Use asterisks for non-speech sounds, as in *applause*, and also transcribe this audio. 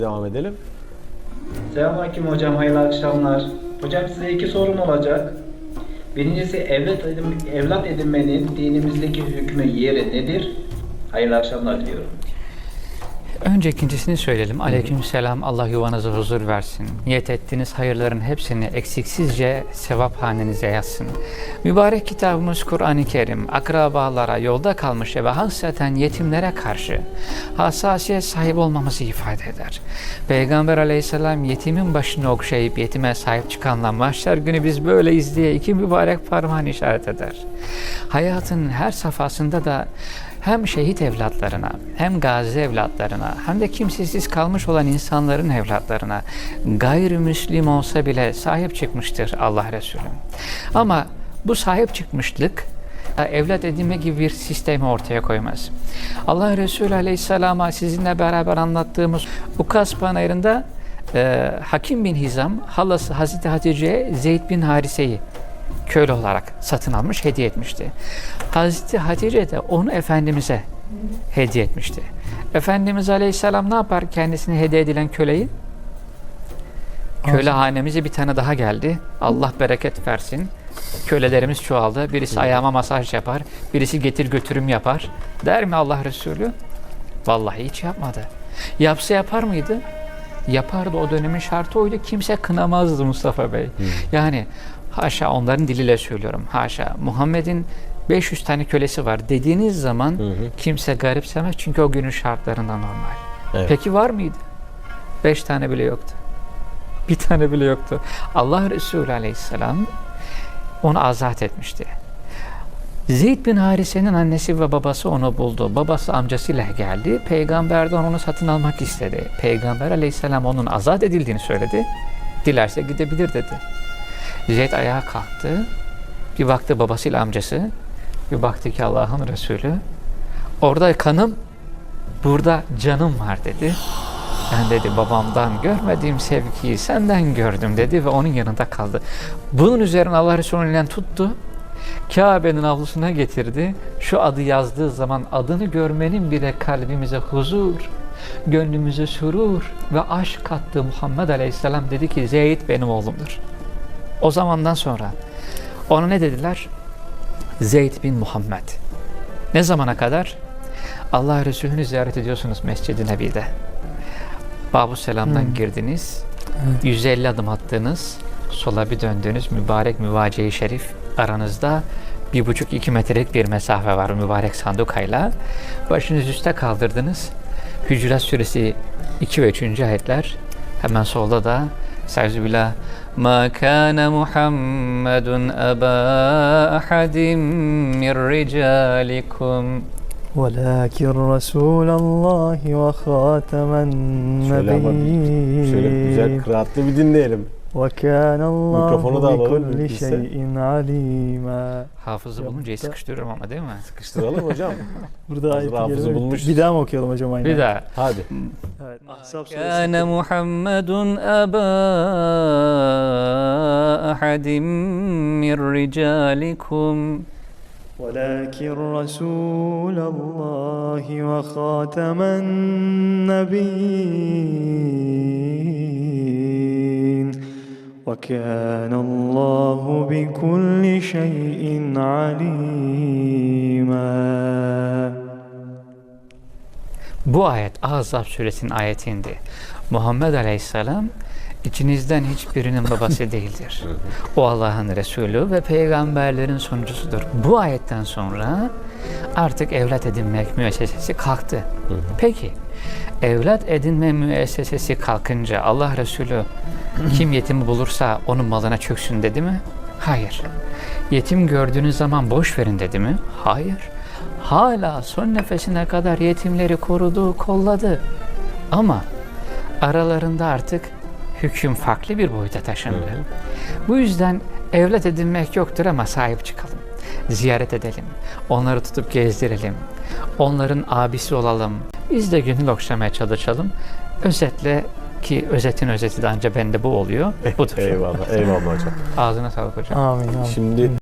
Devam edelim. Selamünaleyküm hocam, hayırlı akşamlar. Hocam size iki sorum olacak. Birincisi evlat, edin, evlat edinmenin dinimizdeki hükmü yeri nedir? Hayırlı akşamlar diliyorum. Önce ikincisini söyleyelim. Aleykümselam. Allah yuvanıza huzur versin. Niyet ettiğiniz hayırların hepsini eksiksizce sevap hanenize yazsın. Mübarek kitabımız Kur'an-ı Kerim, akrabalara, yolda kalmış ve hasreten yetimlere karşı hassasiyet sahibi olmamızı ifade eder. Peygamber aleyhisselam yetimin başını okşayıp yetime sahip çıkanla mahşer günü biz böyleyiz diye iki mübarek parmağını işaret eder. Hayatın her safhasında da hem şehit evlatlarına, hem gazi evlatlarına, hem de kimsesiz kalmış olan insanların evlatlarına gayrimüslim olsa bile sahip çıkmıştır Allah Resulü. Ama bu sahip çıkmışlık e, evlat edinme gibi bir sistemi ortaya koymaz. Allah Resulü Aleyhisselam'a sizinle beraber anlattığımız Ukas Panayırı'nda e, Hakim bin Hizam, halası Hazreti Hatice'ye Zeyd bin Harise'yi köylü olarak satın almış, hediye etmişti. Hazreti Hatice de onu Efendimiz'e hediye etmişti. Efendimiz Aleyhisselam ne yapar kendisine hediye edilen köleyi? Köle hanemize bir tane daha geldi. Allah bereket versin. Kölelerimiz çoğaldı. Birisi ayağıma masaj yapar, birisi getir götürüm yapar. Der mi Allah Resulü? Vallahi hiç yapmadı. Yapsa yapar mıydı? Yapardı o dönemin şartı oydu. Kimse kınamazdı Mustafa Bey. Yani haşa onların diliyle söylüyorum. Haşa Muhammed'in 500 tane kölesi var dediğiniz zaman kimse garipsemez çünkü o günün şartlarından normal. Evet. Peki var mıydı? 5 tane bile yoktu. *laughs* Bir tane bile yoktu. Allah Resulü Aleyhisselam onu azat etmişti. Zeyd bin Harise'nin annesi ve babası onu buldu. Babası amcasıyla geldi. Peygamberden onu satın almak istedi. Peygamber aleyhisselam onun azat edildiğini söyledi. Dilerse gidebilir dedi. Zeyd ayağa kalktı. Bir baktı babasıyla amcası. Bir baktı ki Allah'ın Resulü. Orada kanım, burada canım var dedi. Ben dedi babamdan görmediğim sevgiyi senden gördüm dedi ve onun yanında kaldı. Bunun üzerine Allah Resulü'nden tuttu. Kabe'nin avlusuna getirdi. Şu adı yazdığı zaman adını görmenin bile kalbimize huzur, gönlümüze sürur ve aşk kattı Muhammed Aleyhisselam dedi ki Zeyd benim oğlumdur. O zamandan sonra ona ne dediler? Zeyd bin Muhammed. Ne zamana kadar? Allah Resulü'nü ziyaret ediyorsunuz Mescid-i Nebi'de. Babu Selam'dan girdiniz. 150 adım attınız. Sola bir döndünüz. Mübarek müvace-i şerif aranızda bir buçuk iki metrelik bir mesafe var mübarek sandukayla. Başınız üste kaldırdınız. Hücurat suresi 2 ve 3. ayetler. Hemen solda da Estağfirullah. Ma kana Muhammedun aba ahadin min ricalikum. ولكن رسول الله وخاتم Şöyle ama şöyle güzel النبيين kıraatlı bir dinleyelim. وكان الله Mikrofonu da alalım بكل mümkünse. شيء عليما Hafızı bulunca sıkıştırıyorum ama değil mi? Sıkıştıralım hocam. *laughs* Burada Hazır ayeti hafızı geldi. bulmuşuz. Bir daha mı okuyalım hocam aynı? Bir daha. Hadi. Evet. Ahzab suresi. كان محمد أبا أحد من رجالكم ولكن رسول الله وخاتم النبيين وكان الله بكل شيء عليما Bu ayet Ahzab suresinin ayetindi. Muhammed Aleyhisselam içinizden hiçbirinin babası değildir. *laughs* O Allah'ın Resulü ve peygamberlerin sonuncusudur. Bu ayetten sonra artık evlat edinmek müessesesi kalktı. Peki evlat edinme müessesesi kalkınca Allah Resulü *clears throat* kim yetimi bulursa onun malına çöksün dedi mi? Hayır. Yetim gördüğünüz zaman boş verin dedi mi? Hayır. Hala son nefesine kadar yetimleri korudu, kolladı. Ama aralarında artık hüküm farklı bir boyuta taşındı. Bu yüzden evlat edinmek yoktur ama sahip çıkalım. Ziyaret edelim. Onları tutup gezdirelim. Onların abisi olalım. Biz de gönül okşamaya çalışalım. Özetle ki özetin özeti de anca bende bu oluyor. *laughs* Budur. Eyvallah. Eyvallah hocam. Ağzına sağlık hocam. Amin. amin. Şimdi